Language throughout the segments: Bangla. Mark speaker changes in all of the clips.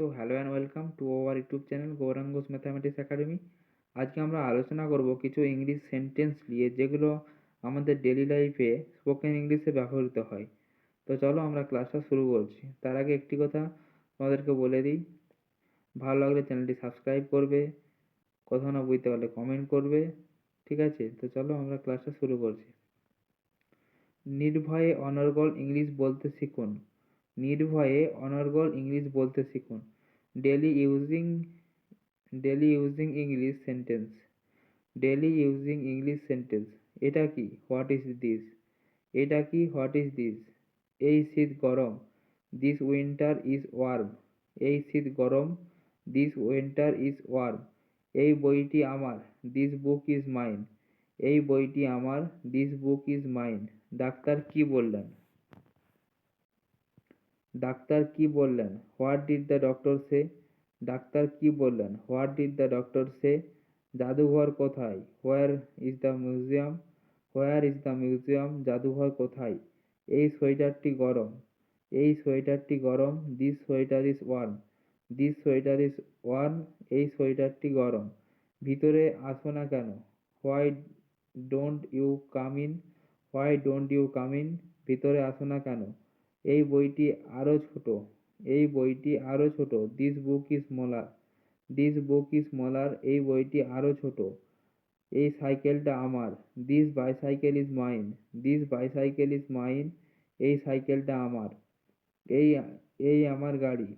Speaker 1: So hello and welcome to our YouTube channel Gouranga's mathematics academy আজকে আমরা আলোচনা করব কিছু ইংলিশ সেন্টেন্স নিয়ে, যেগুলো আমাদের ডেলি লাইফে স্পোকেন ইংলিশে ব্যবহৃত হয়। তো চলো আমরা ক্লাসটা শুরু করছি। তার আগে একটি কথা তোমাদেরকে বলে দিই। ভালো লাগলে চ্যানেলটি সাবস্ক্রাইব করবে কোথাও না বুঝতে পারলে কমেন্ট করবে, ঠিক আছে? তো চলো আমরা ক্লাসটা শুরু করছি। নির্ভয়ে অনর্গল ইংলিশ বলতে শিখুন। নির্ভয়ে অনর্গল ইংলিশ বলতে শিখুন। Daily using daily using English sentence daily using English sentence এটা কি? হোয়াট ইজ দিস এটা কি? হোয়াট ইজ দিস এই শীত গরম দিস উইন্টার ইজ ওয়ার্ম এই শীত গরম দিস উইন্টার ইজ ওয়ার্ম এই বইটি আমার দিস বুক ইজ মাইন এই বইটি আমার দিস বুক ইজ মাইন ডাক্তার কি বললেন? ডাক্তার কি বললেন? What did the doctor say doctor কি বললেন? What did the doctor say জাদুঘর কোথায়? Where is the museum where is the museum জাদুঘর কোথায়? এই সোয়েটারটি গরম। এই সোয়েটারটি গরম। This sweater is warm this sweater is warm এই সোয়েটারটি গরম। ভিতরে আসো না কেন? Why don't you come in why don't you come in ভিতরে আসো না কেন? এই বইটি আরও ছোট। এই বইটি আরও ছোট। This book is smaller. This book is smaller. এই বইটি আরও ছোট। এই সাইকেলটা আমার। This bicycle is mine. This bicycle is mine. এই সাইকেলটা আমার। এই এই আমার গাড়ি।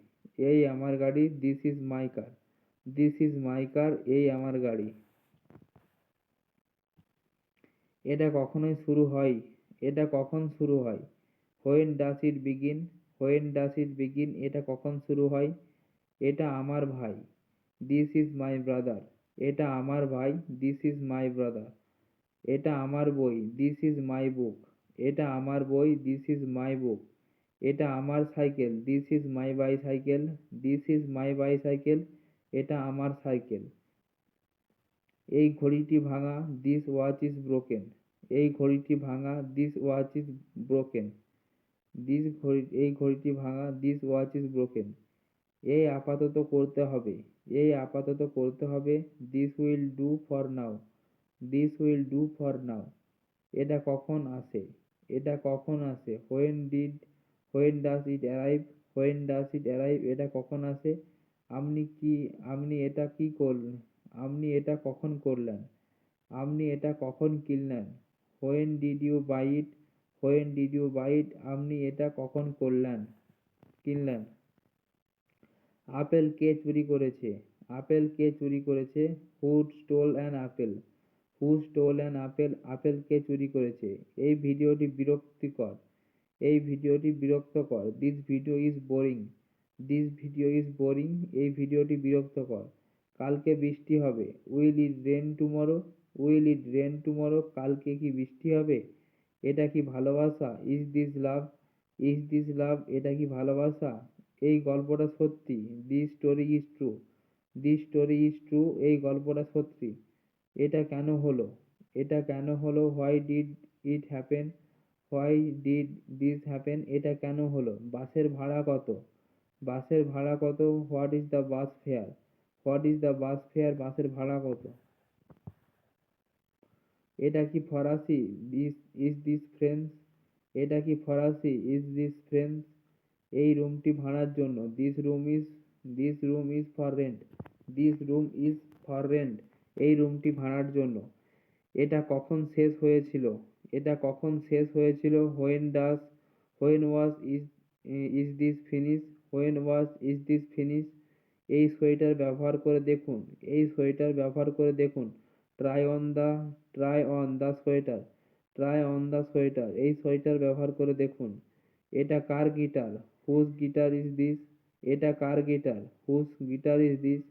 Speaker 1: এই আমার গাড়ি। This is my car. This is my car. এই আমার গাড়ি। এটা কখনোই শুরু হয়। এটা কখন শুরু হয়? When does it begin when does it begin এটা কখন শুরু হয়? এটা আমার ভাই। দিস ইজ মাই ব্রাদার এটা আমার ভাই। দিস ইজ মাই ব্রাদার এটা আমার বই। দিস ইজ মাই বুক এটা আমার বই। দিস ইজ মাই বুক এটা আমার cycle. This is my bicycle this is my bicycle এটা আমার সাইকেল। এই ঘড়িটি ভাঙা। দিস ওয়াচ ইজ ব্রোকেন এই ঘড়িটি ভাঙা। This watch is broken this ঘড়ি এই ঘড়িটি ভাঙা দিস ওয়াচ ইজ ব্রোকেন এই আপাতত করতে হবে। এই আপাতত করতে হবে। This will do for now this will do for now এটা কখন আসে? এটা কখন আসে? When did when does it arrive when does it arrive এটা কখন আসে? আপনি কি আপনি এটা কি করলেন? আপনি এটা কখন করলেন? আপনি এটা কখন কিনলেন? When did you buy it when did you buy আপনি এটা কখন করলেন? কিনলেন? আপেল কে চুরি করেছে? আপেল কে চুরি করেছে? Who'd stole an apple who stole an apple apple কে চুরি করেছে? এই ভিডিওটি বিরক্তিকর। এই ভিডিওটি বিরক্তকর। This video is boring this video is boring এই ভিডিওটি বিরক্তকর। কালকে বৃষ্টি হবে। Will it rain tomorrow will it rain tomorrow কালকে কি বৃষ্টি হবে? এটা কি ভালোবাসা? Is this love is this love, এটা কি ভালোবাসা? এই গল্পটা সত্যি। This story is true. This story is true, এই গল্পটা সত্যি। এটা কেন হলো? এটা কেন হলো? Why did it happen? Why did this happen? এটা কেন হলো? বাসের ভাড়া কত? বাসের ভাড়া কত? What is the bus fare? What is the bus fare? বাসের ভাড়া কত? এটা কি ফরাসি? দিস ইজ দিস ফ্রেন্স এটা কি ফরাসি? ইজ দিস ফ্রেন্স এই রুমটি ভাড়ার জন্য। This room is this room is for rent this room is for rent এই রুমটি ভাড়ার জন্য। এটা কখন শেষ হয়েছিল? এটা কখন শেষ হয়েছিল? When does when was is is this finish when was is this finish এই সোয়েটার ব্যবহার করে দেখুন। এই সোয়েটার ব্যবহার করে দেখুন। Try on the try on the sweater try on the sweater এই সোয়েটার ব্যবহার করে দেখুন। এটা কার guitar whose guitar is this এটা কার guitar whose guitar is this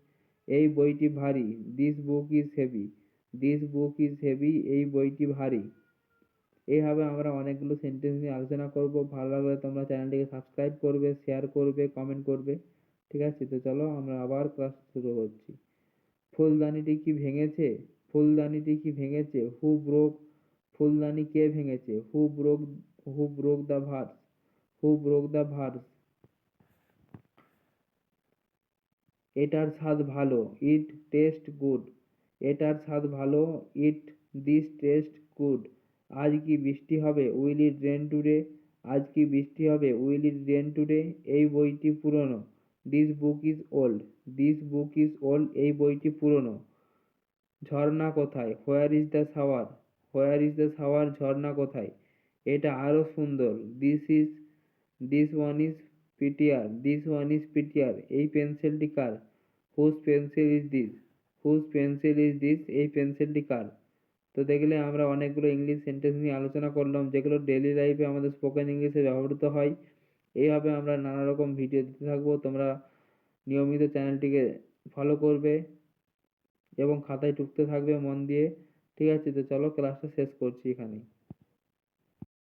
Speaker 1: এই বইটি ভারী this book is heavy this book is heavy এই বইটি ভারী। এইভাবে আমরা অনেকগুলো সেন্টেন্স নিয়ে আলোচনা করব। ভালো লাগলে তোমরা চ্যানেলটিকে সাবস্ক্রাইব করবে শেয়ার করবে কমেন্ট করবে। ঠিক আছে? তো চলো আমরা আবার ক্লাস শুরু করছি। ফুলদানিটি কি ভেঙেছে? ফুলদানিটি কি ভেঙেছে হু ব্রোক ফুলদানি কে ভেঙেছে? Who broke who broke the vase who broke the vase. এটার স্বাদ ভালো, ইট টেস্ট গুড। এটার স্বাদ ভালো, ইট দিস টেস্ট গুড। আজ কি বৃষ্টি হবে? উইল ইট রেন টুডে, আজ কি বৃষ্টি হবে? উইল ইট রেন টুডে, এই বইটি পুরনো। This book is old. This book is old, এই বইটি পুরনো। ঝর্ণা কোথায়? Where is the shower where is the shower ঝর্ণা কোথায়? এটা আরও সুন্দর। This is this one is prettier this one is prettier এই পেন্সিলটি কার? Whose pencil is this whose pencil is this এই পেন্সিলটি কার? তো দেখলে আমরা অনেকগুলো ইংলিশ সেন্টেন্স নিয়ে আলোচনা করলাম, যেগুলো ডেলি লাইফে আমাদের স্পোকেন ইংলিশে ব্যবহৃত হয়। এইভাবে আমরা নানা রকম ভিডিও দিতে থাকব। তোমরা নিয়মিত চ্যানেলটিকে ফলো করবে। এবং খাতায় টুকতে থাকবে মন দিয়ে। ঠিক আছে তো চলো ক্লাসটা শেষ করছি এখানেই।